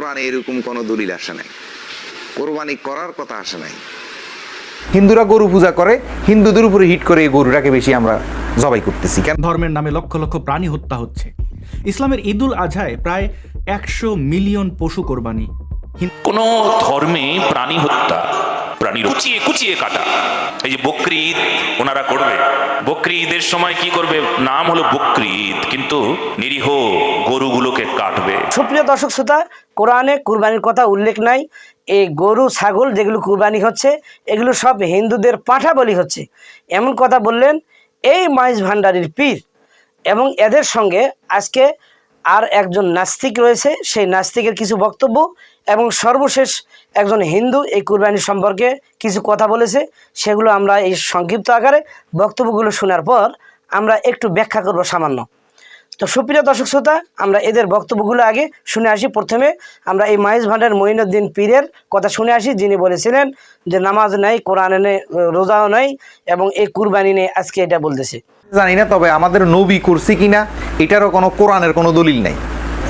কোরআনে এরকম কোনো দলিল আসে নাই। কোরবানি করার কথা আসে নাই। হিন্দুরা গরু পূজা করে হিন্দুদের উপরে হিট করে এই গরুটাকে বেশি আমরা জবাই করতেছি। কেন ধর্মের নামে লক্ষ লক্ষ প্রাণী হত্যা হচ্ছে? ইসলামের ঈদুল আজহায় প্রায় একশো মিলিয়ন পশু কোরবানি। কোন ধর্মে প্রাণী হত্যা প্রাণী কুচিয়ে কুচিয়ে কাটা। এই যে বকরি ঈদ ওনারা করবে। বকরি ঈদের সময় কি করবে? নাম হলো বকরি ঈদ কিন্তু নিরীহ সুপ্রিয় দর্শক শ্রোতা, কোরআনে কুরবানির কথা উল্লেখ নাই। এই গরু, ছাগল যেগুলো কুরবানি হচ্ছে, এগুলো সব হিন্দুদের পাঠা বলি হচ্ছে। এমন কথা বললেন এই মাইজ ভান্ডারির পীর। এবং এদের সঙ্গে আজকে আর একজন নাস্তিক রয়েছে, সেই নাস্তিকের কিছু বক্তব্য এবং সর্বশেষ একজন হিন্দু এই কুরবানি সম্পর্কে কিছু কথা বলেছে, সেগুলো আমরা এই সংক্ষিপ্ত আকারে বক্তব্যগুলো শোনার পর আমরা একটু ব্যাখ্যা করব সামান্য। তো সুপ্রিয় দর্শক শ্রোতা, আমরা এদের বক্তব্যগুলো আগে শুনে আসি। প্রথমে আমরা এই মাইজ ভান্ডার মঈনুদ্দিন পীরের কথা শুনে আসি। যিনি বলেছিলেন যে, নামাজ নেই, কোরআনে নেই, রোজাও নেই এবং এই কুরবানি নেই, আজকে এটা বলতেছে। জানি না, তবে আমাদের নবী করছি কিনা, এটারও কোনো কোরআনের কোনো দলিল নাই।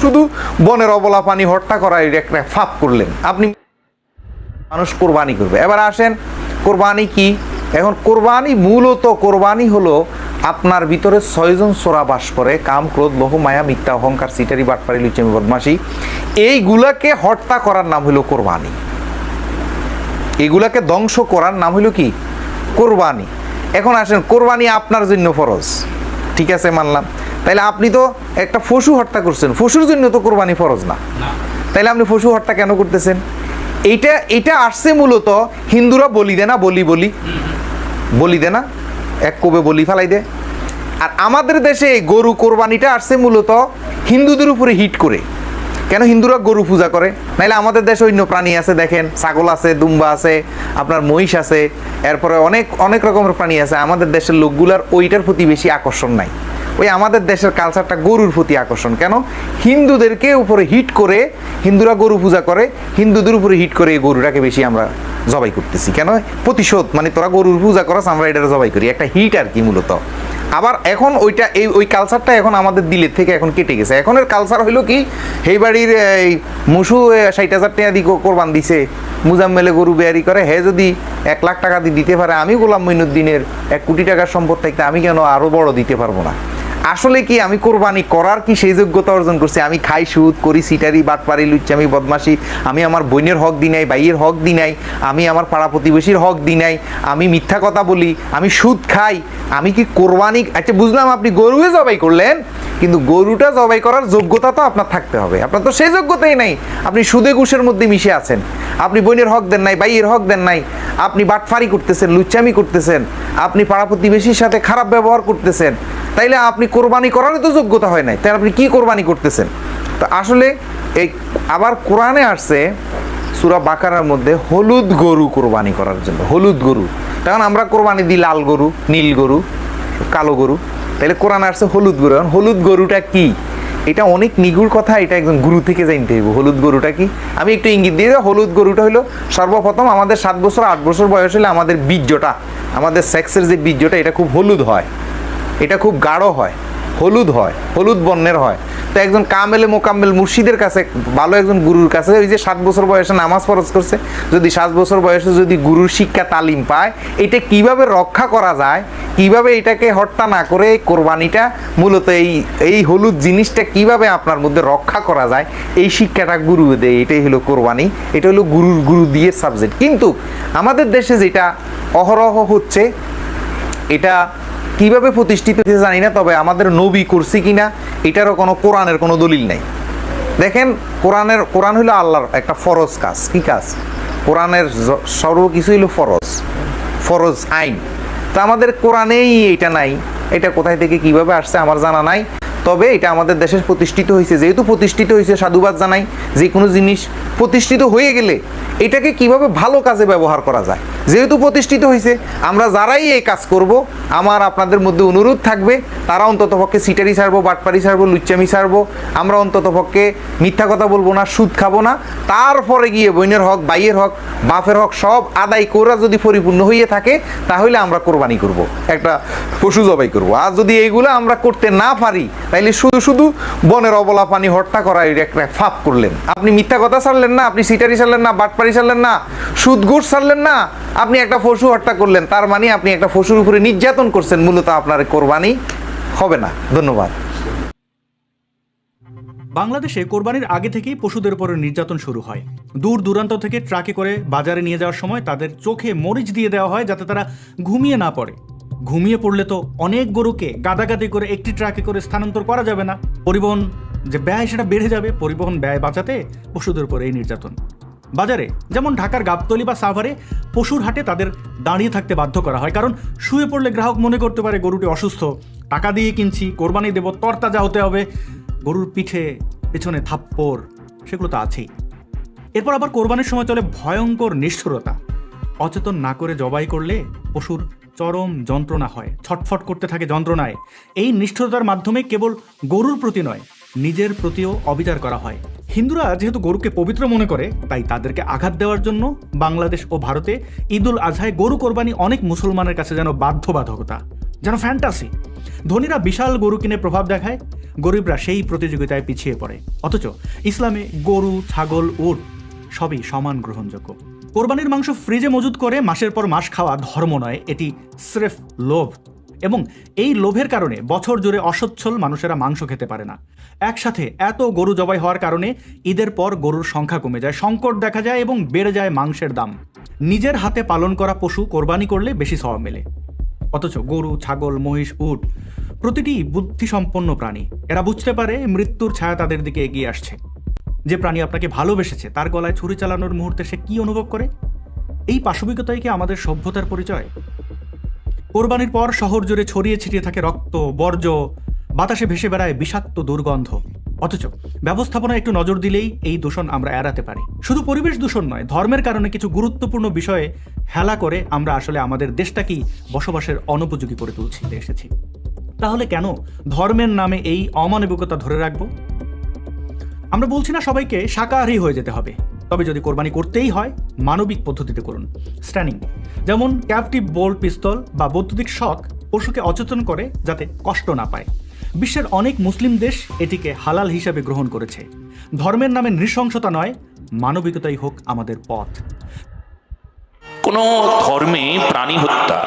শুধু বনের অবলা পানি হত্যা করা এটা একটা ফাপ করলেন। আপনি মানুষ কোরবানি করবে। এবার আসেন, কোরবানি কি? এখন কোরবানি মূলত, কোরবানি হলো আপনার ভিতরে ছয়জন সোরা বাস করে কাম ক্রোধ লোহ মায়া মিথ্যা অহংকার সিটারি বাটপারি লুচেমি বদমাসি এইগুলাকে হত্যা করার নাম হলো কোরবানি। এগুলাকে ধ্বংস করার নাম হলো কি? কোরবানি। এখন আসেন কোরবানি আপনার জন্য ফরজ। ঠিক আছে মানলাম। তাইলে আপনি তো একটা পশু হত্যা করছেন। পশুর জন্য তো কোরবানি ফরজ না। তাইলে আপনি পশু হত্যা কেন করতেছেন? এইটা এটা আসছে মূলত হিন্দুরা বলি দে না বলি বলি। বলি দে না? এক কবে বলি ফেলাই দে। আর আমাদের দেশে এই গরু কোরবানিটা আসছে মূলত হিন্দুদের উপরে হিট করে। কেন হিন্দুরা গরু পূজা করে? নাইলে আমাদের দেশে অন্য প্রাণী আছে, দেখেন, ছাগল আছে, দুম্বা আছে, আপনার মহিষ আছে, এরপরে অনেক অনেক রকমের প্রাণী আছে। আমাদের দেশের লোকগুলার ওইটার প্রতি বেশি আকর্ষণ নাই। ওই আমাদের দেশের কালচারটা গরুর প্রতি আকর্ষণ। কেন? হিন্দুদেরকে উপরে হিট করে হিন্দুরা গরু পূজা করে, হিন্দুদের উপরে হিট করে এই গরুটাকে বেশি আমরা জবাই করতেছি। কেন? প্রতিশোধ মানে তোরা গরুর পূজা করস, আমরা এটা জবাই করি। একটা হিট আর কি মূলত। আবার এখন ওইটা, এই, ওই কালচারটা এখন আমাদের দিলের থেকে এখন কেটে গেছে। এখনের কালচার হইল কি এই বাড়ির, এই, মুসু ষাট হাজার টাকা দিয়ে কোরবান দিছে, মুজাম্মেলে গরু বেয়ারি করে, হে যদি এক লাখ টাকা দিয়ে দিতে পারে আমি গোলাম মইনুদ্দিনের এক কোটি টাকার সম্পদ থাকতে আমি কেন আরও বড় দিতে পারব না? আসলে কি আমি কোরবানি করার কি সেই যোগ্যতা অর্জন করছি? আমি খাই, সুদ, করি, সিটারি বাট বাটপারি লুচ্চামি বদমাসি আমি আমার বোনের হক দি নাই, ভাইয়ের হক দি নাই, আমি আমার পাড়া প্রতিবেশীর হক দি নাই, আমি মিথ্যা কথা বলি, আমি সুদ খাই, আমি কি কোরবানি আচ্ছা বুঝলাম আপনি গরুয়ে জবাই করলেন, কিন্তু গরুটা জবাই করার যোগ্যতা তো আপনার থাকতে হবে। আপনার তো সেই যোগ্যতাই নাই। আপনি সুদে ঘুষের মধ্যে মিশে আছেন। আপনি বোনের হক দেন নাই, ভাইয়ের হক দেন নাই, আপনি বাটফারি করতেছেন, লুচ্চামি করতেছেন, আপনি পাড়া প্রতিবেশীর সাথে খারাপ ব্যবহার করতেছেন তাইলে আপনি কোরবানি করারও তো যোগ্যতা হয় নাই। তাহলে আপনি কি কোরবানি করতেছেন? তো আসলে এই আবার কোরআনে আসছে, সুরা বাকারার মধ্যে হলুদ গরু কোরবানি করার জন্য, হলুদ গরু। তখন আমরা কোরবানি দিই লাল গরু, নীল গরু, কালো গরু। তাহলে কোরআন আসছে হলুদ গরু। এখন হলুদ গরুটা কি? এটা অনেক নিগুড় কথা, এটা একজন গুরু থেকে জানতে হইব। হলুদ গরুটা কি? আমি একটু ইঙ্গিত দিয়ে হলুদ গরুটা হলো সর্বপ্রথম আমাদের সাত বছর, আট বছর বয়স হলে আমাদের বীর্যটা, আমাদের সেক্সের যে বীর্যটা, এটা খুব হলুদ হয়। এটা খুব গাঢ় হয়, হলুদ হয়, হলুদ বর্ণের হয়। তো একজন কামেলে মোকাম্মেল মুর্শিদের কাছে, ভালো একজন গুরুর কাছে, ওই যে সাত বছর বয়সে নামাজ ফরজ করছে, যদি সাত বছর বয়সে যদি গুরুর শিক্ষা তালিম পায়, এটা কীভাবে রক্ষা করা যায়, কীভাবে এটাকে হত্যা না করে এই কোরবানিটা, মূলত এই এই হলুদ জিনিসটা কীভাবে আপনার মধ্যে রক্ষা করা যায়, এই শিক্ষাটা গুরু দেয়, এটাই হলো কোরবানি, এটা হলো গুরুর, গুরু দিয়ে সাবজেক্ট কিন্তু আমাদের দেশে যেটা অহরহ হচ্ছে, এটা কীভাবে প্রতিষ্ঠিত জানি না, তবে আমাদের নবী করছি কিনা, এটারও কোনো কোরআনের কোনো দলিল নাই। দেখেন, কোরআনের, কোরআন হলো আল্লাহর একটা ফরজ কাজ। কি কাজ? কোরআনের সর্ব সর্বকিছু হলো ফরজ ফরজ আইন। তা আমাদের কোরআনেই এটা নাই। এটা কোথায় থেকে কীভাবে আসছে আমার জানা নাই। তবে এটা আমাদের দেশে প্রতিষ্ঠিত হয়েছে। যেহেতু প্রতিষ্ঠিত হয়েছে, সাধুবাদ জানাই, যে কোনো জিনিস প্রতিষ্ঠিত হয়ে গেলে এটাকে কীভাবে ভালো কাজে ব্যবহার করা যায়? যেহেতু প্রতিষ্ঠিত হয়েছে, আমরা যারাই এই কাজ করব, আমার আপনাদের মধ্যে অনুরোধ থাকবে, তারা অন্তত পক্ষে সিটারি ছাড়বো বাটপারি ছাড়বো লুচ্চামি ছাড়বো আমরা অন্তত পক্ষে মিথ্যা কথা বলব না, সুদ খাব না। তারপরে গিয়ে বইনের হক, বাইয়ের হক, বাপের হক সব আদায় করা যদি পরিপূর্ণ হয়ে থাকে, তাহলে আমরা কোরবানি করব। একটা পশু জবাই করব। আর যদি এইগুলো আমরা করতে না পারি তাইলে শুধু শুধু বনের অবলা পানি হত্যা করা একটা ফাপ করলেন। আপনি মিথ্যা কথা ছাড়লেন না, আপনি সিটারি ছাড়লেন না বাটপারি ছাড়লেন না সুদ ঘুষ ছাড়লেন না, আপনি একটা পশু হত্যা করলেন, তার মানে আপনি একটা পশুর উপরে নির্যাতন করছেন, মূলত আপনার কোরবানি হবে না। ধন্যবাদ। বাংলাদেশে কোরবানির আগে থেকেই পশুদের উপরে নির্যাতন শুরু হয়। দূর দূরান্ত থেকে ট্রাকে করে বাজারে নিয়ে যাওয়ার সময় তাদের চোখে মরিচ দিয়ে দেওয়া হয় যাতে তারা ঘুমিয়ে না পড়ে। ঘুমিয়ে পড়লে তো অনেক গরুকে গাদাগাদি করে একটি ট্রাকে করে স্থানান্তর করা যাবে না। পরিবহন যে ব্যয়, সেটা বেড়ে যাবে। পরিবহন ব্যয় বাঁচাতে পশুদের উপরে এই নির্যাতন। বাজারে যেমন ঢাকার গাবতলি বা সাভারে পশুর হাটে তাদের দাঁড়িয়ে থাকতে বাধ্য করা হয়। কারণ শুয়ে পড়লে গ্রাহক মনে করতে পারে গরুটি অসুস্থ। টাকা দিয়ে কিনছি, কোরবানি দেব, তরতাজা হতে হবে। গরুর পিঠে পেছনে থাপ্পড়, সেগুলো তো আছেই। এরপর আবার কোরবানির সময় চলে ভয়ঙ্কর নিষ্ঠুরতা। অচেতন না করে জবাই করলে পশুর চরম যন্ত্রণা হয়, ছটফট করতে থাকে যন্ত্রণায়। এই নিষ্ঠুরতার মাধ্যমে কেবল গরুর প্রতি নয়, নিজের প্রতিও অবিচার করা হয়। হিন্দুরা যেহেতু গরুকে পবিত্র মনে করে, তাই তাদেরকে আঘাত দেওয়ার জন্য বাংলাদেশ ও ভারতে ঈদুল আজহায় গরু কোরবানি অনেক মুসলমানের কাছে যেন বাধ্যবাধকতা, যেন ফ্যান্টাসি ধনীরা বিশাল গরু কিনে প্রভাব দেখায়, গরিবরা সেই প্রতিযোগিতায় পিছিয়ে পড়ে। অথচ ইসলামে গরু, ছাগল, উট সবই সমান গ্রহণযোগ্য। কোরবানির মাংস ফ্রিজে মজুত করে মাসের পর মাস খাওয়া ধর্ম নয়, এটি স্রেফ লোভ। এবং এই লোভের কারণে বছর জুড়ে অসচ্ছল মানুষেরা মাংস খেতে পারে না। একসাথে এত গরু জবাই হওয়ার কারণে ঈদের পর গরুর সংখ্যা কমে যায়, সংকট দেখা যায় এবং বেড়ে যায় মাংসের দাম। নিজের হাতে পালন করা পশু কোরবানি করলে বেশি সওয়াব মেলে। অথচ গরু, ছাগল, মহিষ, উট প্রতিটি বুদ্ধিসম্পন্ন প্রাণী। এরা বুঝতে পারে মৃত্যুর ছায়া তাদের দিকে এগিয়ে আসছে। যে প্রাণী আপনাকে ভালোবেসেছে, তার গলায় ছুরি চালানোর মুহূর্তে সে কি অনুভব করে? এই পাশবিকতাই কি আমাদের সভ্যতার পরিচয়? কোরবানির পর শহর জুড়ে ছড়িয়ে ছিটিয়ে থাকে রক্ত, বর্জ্য, বাতাসে ভেসে বেড়ায় বিষাক্ত দুর্গন্ধ। অথচ ব্যবস্থাপনা একটু নজর দিলেই এই দূষণ আমরা এড়াতে পারি। শুধু পরিবেশ দূষণ নয়, ধর্মের কারণে কিছু গুরুত্বপূর্ণ বিষয়ে হেলা করে আমরা আসলে আমাদের দেশটাকেই বসবাসের অনুপযোগী করে তুলছি, এসেছি। তাহলে কেন ধর্মের নামে এই অমানবিকতা ধরে রাখব? আমরা বলছি না সবাইকে শাকাহারী হয়ে যেতে হবে, তবে যদি কোরবানি করতেই হয়, মানবিক পদ্ধতিতে করুন। স্ট্যানিং যেমন ক্যাপটিভ বোল্ট পিস্তল বা বৈদ্যুতিক শক পশুকে অচেতন করে যাতে কষ্ট না পায়। বিশ্বের অনেক মুসলিম দেশ এটিকে হালাল হিসাবে গ্রহণ করেছে। ধর্মের নামে নৃশংসতা নয়, মানবিকতাই হোক আমাদের পথ। কোন ধর্মে প্রাণী হত্যা,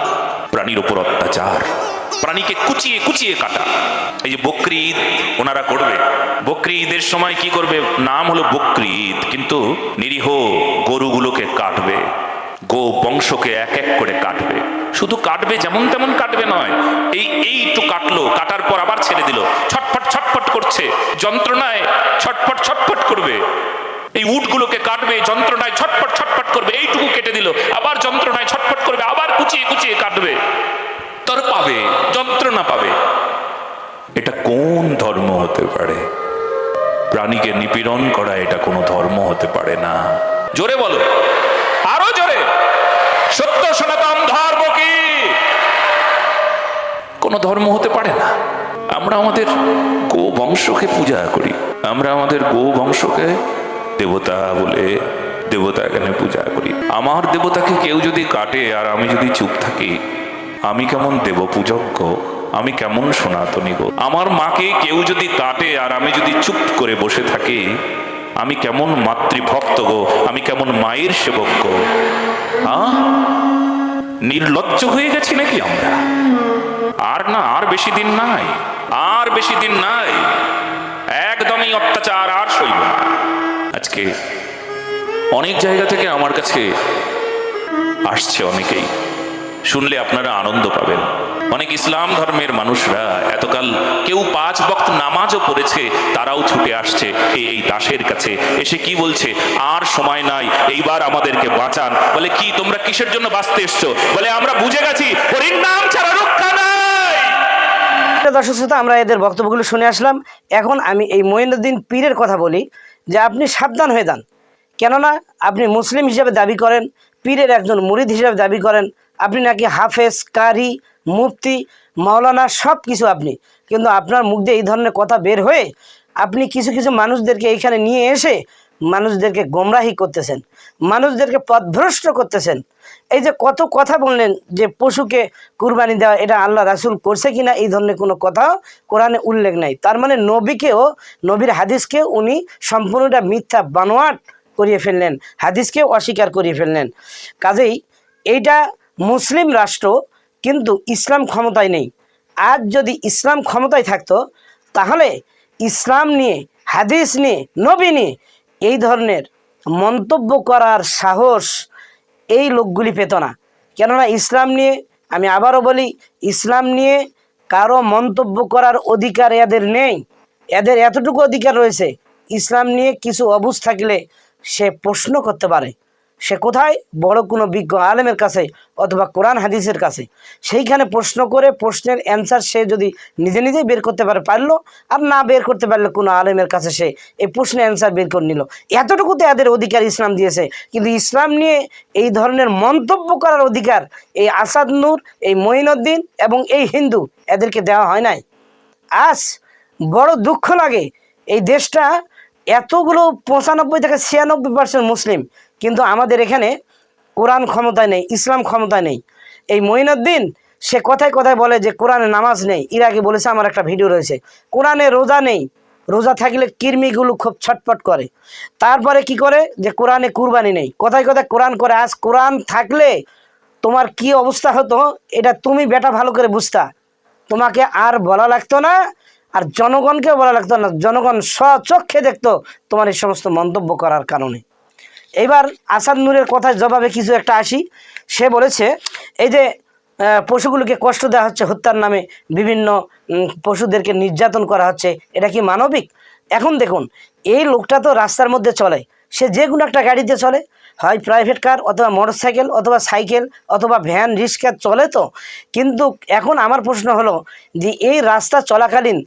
প্রাণীর উপর অত্যাচার। প্রাণীকে কুচিয়ে কুচিয়ে কাটা। এই যে বকরি ঈদ ওনারা করবে। বকরি ঈদের সময় কি করবে? নাম হলো বকরি ঈদ কিন্তু নিরীহ গরুগুলোকে কাটবে, গো বংশকে এক এক করে কাটবে। শুধু কাটবে যেমন তেমন কাটবে নয়, এই এই একটু কাটলো, কাটার পর আবার ছেড়ে দিল। ছটফট ছটফট করছে, যন্ত্রণায় ছটফট ছটফট করবে। এই উটগুলোকে কাটবে, যন্ত্রণায় ছটফট ছটফট করবে, এইটুকু কেটে দিল। আবার যন্ত্রণায় ছটফট করবে, আবার কুচিয়ে কুচিয়ে কাটবে। তোর পাবে। যন্ত্রণা পাবে। এটা কোন ধর্ম হতে পারে? প্রাণীকে নিপীড়ন করা এটা কোনো ধর্ম হতে পারে না। জোরে বলো। আরও জোরে। সত্য সনাতন ধর্ম কি? কোনো ধর্ম হতে পারে না। আমরা আমাদের গো বংশকে পূজা করি। আমরা আমাদের গো বংশকে দেবতা বলে দেবতা এখানে পূজা করি। আমার দেবতাকে কেউ যদি কাটে আর আমি যদি চুপ থাকি আমি কেমন দেব পূজক আমি কেমন সনাতনী গো? আমার মাকে কেউ যদি কাটে আর আমি যদি চুপ করে বসে থাকি, আমি কেমন মাতৃভক্ত গো? আমি কেমন মায়ের সেবক গো? নির্লজ্জ হয়ে গেছি নাকি আমরা? আর না, আর বেশি দিন নাই, আর বেশি দিন নাই। একদমই অত্যাচার, আর সইব আজকে অনেক জায়গা থেকে আমার কাছে আসছে অনেকেই। শুনলে আপনারা আনন্দ পাবেন। অনেক ইসলাম ধর্মের মানুষরা এতকাল কেউ পাঁচ বক্ত নামাজও পড়েছে, তারাও ছুটে আসছে এই দাসের কাছে। এসে কি বলছে? আর সময় নাই, এইবার আমাদেরকে বাঁচান। বলে, কি, তোমরা কিসের জন্য বাঁচতে এসছো? বলে, আমরা বুঝে গেছি নাম ছাড়া দর্শক শ্রোতা, আমরা এদের বক্তব্যগুলো শুনে আসলাম। এখন আমি এই মঈনুদ্দিন পীরের কথা বলি যে, আপনি সাবধান হয়ে যান। কেননা, আপনি মুসলিম হিসেবে দাবি করেন, পীরের একজন মুরিদ হিসেবে দাবি করেন আপনি নাকি হাফেজ, কারি, মুফতি, মাওলানা সব কিছু আপনি। কিন্তু আপনার মুখ দিয়ে এই ধরনের কথা বের হয়ে আপনি কিছু কিছু মানুষদেরকে এইখানে নিয়ে এসে মানুষদেরকে গোমরাহি করতেছেন, মানুষদেরকে পথভ্রষ্ট করতেছেন। এই যে কত কথা বললেন যে পশুকে কুরবানি দেওয়া, এটা আল্লাহ রাসুল করছে কিনা এই ধরনের কোনো কথা কোরআনে উল্লেখ নাই। তার মানে নবীকেও, নবীর হাদিসকে উনি সম্পূর্ণটা মিথ্যা বানোয়াট করিয়ে ফেললেন হাদিসকে অস্বীকার করিয়ে ফেললেন। কাজেই এইটা মুসলিম রাষ্ট্র কিন্তু ইসলাম ক্ষমতায় নেই। আজ যদি ইসলাম ক্ষমতায় থাকতো, তাহলে ইসলাম নিয়ে, হাদিস নিয়ে, নবী নিয়ে এই ধরনের মন্তব্য করার সাহস এই লোকগুলি পেত না। কেননা ইসলাম নিয়ে, আমি আবারও বলি, ইসলাম নিয়ে কারও মন্তব্য করার অধিকার এদের নেই। এদের এতটুকু অধিকার রয়েছে, ইসলাম নিয়ে কিছু অবুঝ থাকলে সে প্রশ্ন করতে পারে। সে কোথায়? বড় কোনো বিজ্ঞ আলেমের কাছে অথবা কোরআন হাদিসের কাছে। সেইখানে প্রশ্ন করে প্রশ্নের অ্যান্সার সে যদি নিজে নিজেই বের করতে পারে, পারল। আর না বের করতে পারলে কোনো আলেমের কাছে সে এই প্রশ্নের অ্যান্সার বের করে নিল। এতটুকুতে এদের অধিকার ইসলাম দিয়েছে। কিন্তু ইসলাম নিয়ে এই ধরনের মন্তব্য করার অধিকার এই আসাদ নূর, এই মঈনুদ্দিন এবং এই হিন্দু এদেরকে দেওয়া হয় নাই। আজ বড় দুঃখ লাগে। এই দেশটা এতগুলো পঁচানব্বই থেকে ছিয়ানব্বই পার্সেন্ট মুসলিম। কিন্তু আমাদের এখানে কোরআন ক্ষমতায় নেই, ইসলাম ক্ষমতায় নেই। এই মঈনুদ্দিন, সে কথায় কথায় বলে যে কোরআনে নামাজ নেই। আগে বলেছে, আমার একটা ভিডিও রয়েছে। কোরআনে রোজা নেই। রোজা থাকলে কৃমিগুলো খুব ছটপট করে। তারপরে কি করে? যে কোরআনে কুরবানি নেই। কথায় কথায় কোরআন করে, আজ কোরআন থাকলে তোমার কি অবস্থা হতো? এটা তুমি বেটা ভালো করে বুঝতা। তোমাকে আর বলা লাগতো না, আর জনগণকে বলা লাগতো না। জনগণ স্বচক্ষে দেখতো তোমার এই সমস্ত মন্তব্য করার কারণে। এবার আসাদ নূরের কথায় জবাবে কিছু একটা আসি। সে বলেছে, এই যে পশুগুলোকে কষ্ট দেওয়া হচ্ছে, হত্যার নামে বিভিন্ন পশুদেরকে নির্যাতন করা হচ্ছে, এটা কি মানবিক? এখন দেখুন, এই লোকটা তো রাস্তার মধ্যে চলে। সে যে কোনো একটা গাড়িতে চলে, হয় প্রাইভেট কার অথবা মোটর সাইকেল অথবা সাইকেল অথবা ভ্যান রিক্সা চলে তো। কিন্তু এখন আমার প্রশ্ন হলো যে, এই রাস্তা চলাকালীন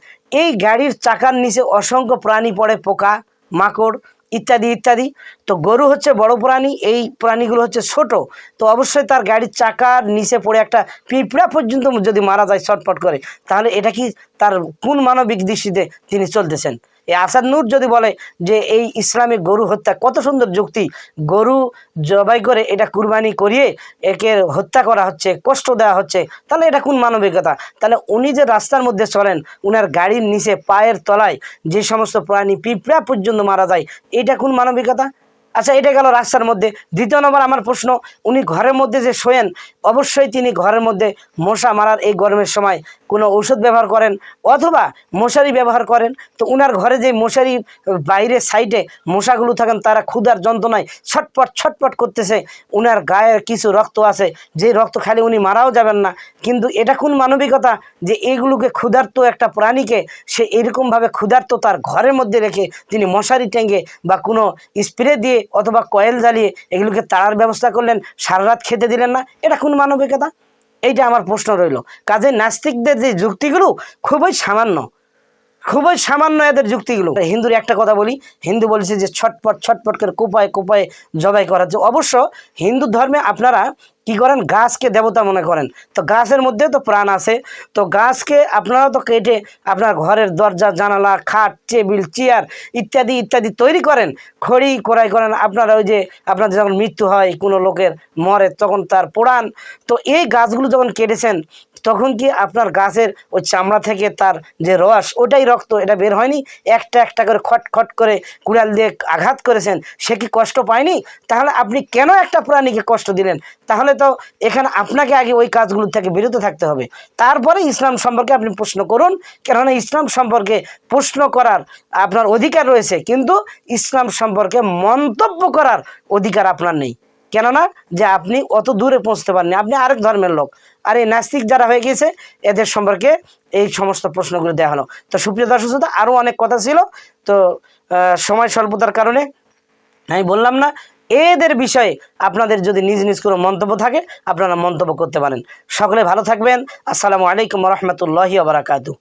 এই গাড়ির চাকার নিচে অসংখ্য প্রাণী পড়ে, পোকা, মাকড় ইত্যাদি ইত্যাদি। তো গরু হচ্ছে বড় প্রাণী, এই প্রাণীগুলো হচ্ছে ছোট। তো অবশ্যই তার গাড়ির চাকার নিচে পড়ে একটা পিঁপড়া পর্যন্ত যদি মারা যায় ছটপট করে, তাহলে এটা কি তার কোন মানবিক দৃষ্টিতে তিনি চলতেছেন? এই আসাদ নূর যদি বলে যে এই ইসলামিক গরু হত্যা কত সুন্দর যুক্তি, গরু জবাই করে এটা কুরবানি করিয়ে একে হত্যা করা হচ্ছে, কষ্ট দেওয়া হচ্ছে, তাহলে এটা কোন মানবিকতা? তাহলে উনি যে রাস্তার মধ্যে চলেন, উনার গাড়ির নিচে পায়ের তলায় যে সমস্ত প্রাণী পিঁপড়া পর্যন্ত মারা যায়, এটা কোন মানবিকতা? আচ্ছা এটা গেল রাস্তার মধ্যে। দ্বিতীয় নম্বর আমার প্রশ্ন, উনি ঘরের মধ্যে যে শোয়েন অবশ্যই তিনি ঘরের মধ্যে মশা মারার এই গরমের সময় কোনো ঔষধ ব্যবহার করেন অথবা মশারি ব্যবহার করেন। তো উনার ঘরে যে মশারি বাইরে সাইডে মশাগুলো থাকেন, তারা ক্ষুধার যন্ত্রণায় ছটপট ছটপট করতেছে। উনার গায়ের কিছু রক্ত আছে, যে রক্ত খালি উনি মারাও যাবেন না। কিন্তু এটা কোন মানবিকতা যে এইগুলোকে ক্ষুধার্ত একটা প্রাণীকে সে এরকমভাবে ক্ষুধার্ত তার ঘরের মধ্যে রেখে তিনি মশারি টেঙ্গে বা কোনো স্প্রে দিয়ে অথবা কয়েল জ্বালিয়ে এগুলোকে তাড়ার ব্যবস্থা করলেন, সারা রাত খেতে দিলেন না? এটা কোন মানবিকতা? এইটা আমার প্রশ্ন রইল। কাজে নাস্তিকদের যে যুক্তিগুলো খুবই সামান্য খুবই সামান্য এদের যুক্তিগুলো। হিন্দুর একটা কথা বলি, হিন্দু বলছে যে ছটপট ছটপট করে কোপায় কোপায় জবাই করা যে অবশ্য হিন্দু ধর্মে আপনারা কি করেন? গাছকে দেবতা মনে করেন। তো গাছের মধ্যে তো প্রাণ আছে। তো গাছকে আপনারা তো কেটে আপনার ঘরের দরজা, জানালা, খাট, টেবিল, চেয়ার ইত্যাদি ইত্যাদি তৈরি করেন। খড়ি করাই করেন। আপনারা ওই যে আপনার যখন মৃত্যু হয়, কোনো লোকের মরে, তখন তার পোড়ান। তো এই গাছগুলো যখন কেটেছেন তখন কি আপনার গাছের ওই চামড়া থেকে তার যে রস, ওটাই রক্ত, এটা বের হয়নি? একটা একটা করে খট খট করে কুড়াল দিয়ে আঘাত করেছেন, সে কি কষ্ট পায়নি? তাহলে আপনি কেন একটা প্রাণীকে কষ্ট দিলেন? তাহলে তো এখানে আপনাকে আগে ওই কাজগুলো থেকে বিরত থাকতে হবে। তারপরে ইসলাম সম্পর্কে আপনি প্রশ্ন করুন। কেননা ইসলাম সম্পর্কে প্রশ্ন করার আপনার অধিকার রয়েছে, কিন্তু ইসলাম সম্পর্কে মন্তব্য করার অধিকার আপনার নেই। কেননা যে আপনি অত দূরে পৌঁছতে পারেননি। আপনি আরেক ধর্মের লোক। আর এই নাস্তিক যারা হয়ে গিয়েছে, এদের সম্পর্কে এই সমস্ত প্রশ্নগুলো দেওয়া হলো। তো সুপ্রিয় দর্শক শ্রোতা আরও অনেক কথা ছিল। তো সময় স্বল্পতার কারণে আমি বললাম না, এদের বিষয়ে আপনাদের যদি নিজ নিজ কোনো মন্তব্য থাকে, আপনারা মন্তব্য করতে পারেন। সকলে ভালো থাকবেন। আসসালামু আলাইকুম রহমতুল্লাহি আবরাকাতু